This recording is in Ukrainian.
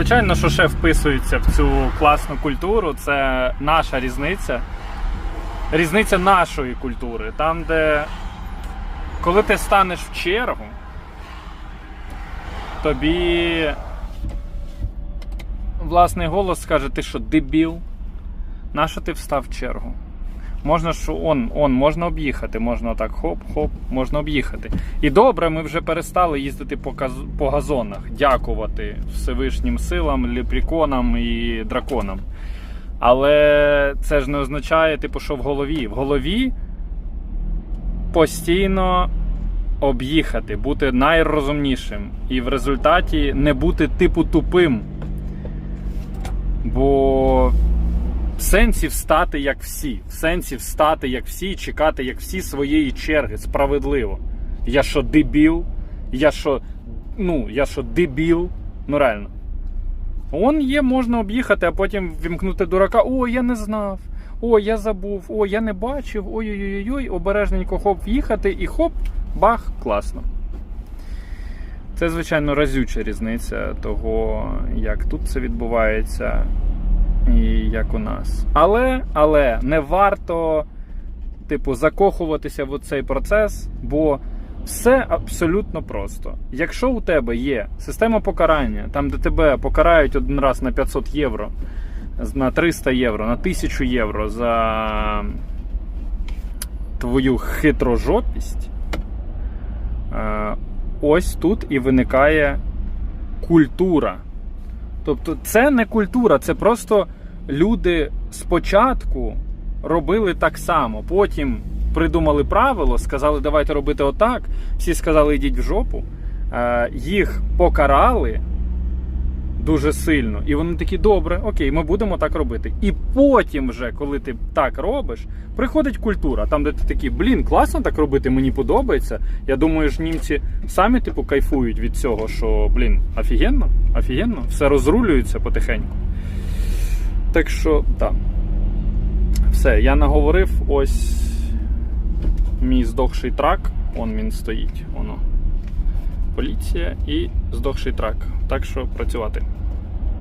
Звичайно, що ще вписується в цю класну культуру. Це наша різниця. Різниця нашої культури. Там, де коли ти станеш в чергу, тобі власний голос скаже, ти що, дебіл? Нащо ти встав в чергу? Можна що он, он, можна об'їхати, можна так хоп-хоп, можна об'їхати. І добре, ми вже перестали їздити по, каз- по газонах, дякувати Всевишнім силам, ліпріконам і драконам. Але це ж не означає, типу, що в голові. В голові постійно об'їхати, бути найрозумнішим. І в результаті не бути типу тупим. Бо сенсі встати як всі. В сенсі встати як всі і чекати як всі своєї черги. Справедливо. Я що дебіл? Я що, ну, я що дебіл? Ну реально. Он є, можна об'їхати, а потім вімкнути дурака. О, я не знав. О, я забув, о, я не бачив. Ой-ой-ой, обережненько хоп в'їхати і хоп, бах, класно. Це, звичайно, разюча різниця того, як тут це відбувається як у нас. Але, але не варто, типу, закохуватися в цей процес, бо все абсолютно просто. Якщо у тебе є система покарання, там де тебе покарають один раз на 500 євро, на 300 євро, на 1000 євро за твою хитрожопість, е, ось тут і виникає культура. Тобто, це не культура, це просто люди спочатку робили так само, потім придумали правило, сказали, давайте робити отак. Всі сказали, йдіть в жопу. Е, Їх покарали дуже сильно, і вони такі, добре, окей, ми будемо так робити. І потім, вже, коли ти так робиш, приходить культура, там, де ти такий, блін, класно так робити, мені подобається. Я думаю, ж німці самі типу кайфують від цього, що, блін, офігенно, офігенно, все розрулюється потихеньку. Так що, так. Все, я наговорив, ось мій здохший трак, он він стоїть, воно. Поліція і здохший трак. Так що працювати.